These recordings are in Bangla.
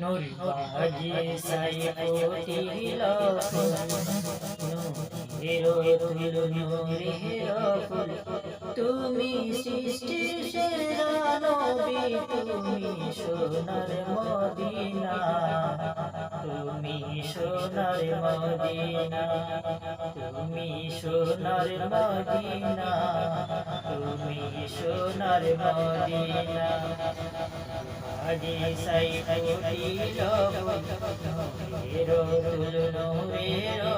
নুরি বাজি সাই কোটি লফুল নুরি তুল নুরি রফুল তুমি সৃষ্টি সেরা নবী তুমি সোনার মদিনা। সোনার মদিনা, তুমি সোনার মদিনা, তুমি সোনার মদিনা। আজি সাই হেরো তুলনো হেরো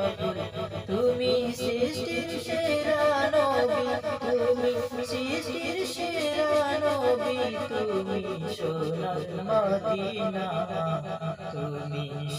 তুমি সৃষ্টির সেরা নবী, তুমি সৃষ্টির সেরা নবী, তুমি সোনার মদিনা।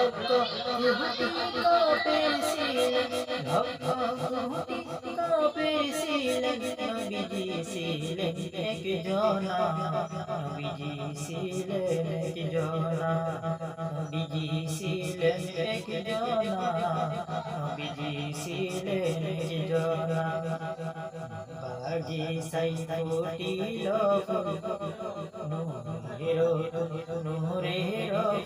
লক্ষ ইহুদি কপেছিলেন লক্ষ ইহুদি কপেছিলেন নবীজি ছিলেন এক জনা সাই নূরের নূরের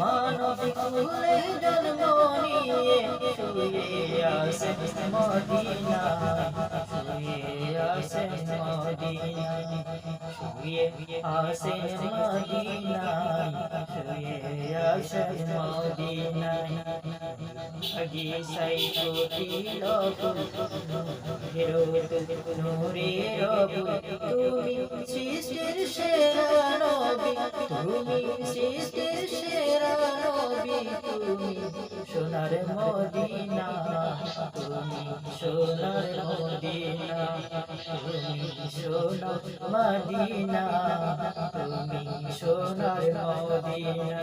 মানব কুলে জন্ম নিয়ে শুয়ে আসে মদিনা শুয়ে আসে মদিনা শুয়ে আসে মদিনায় শুয়ে আসে মদিনায় আগে সাই কোটি লকুল হেরো নূরে রবুল তুমি সৃষ্টির সেরা নবী, তুমি সৃষ্টির সেরা নবী তুমি সোনার মদিনা তুমি সোনার মদিনা তুমি সোনার মদিনা, তুমি সোনার মদিনা।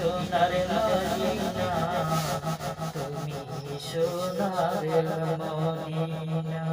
সোনার মদিনা তুমি সোনার মদিনা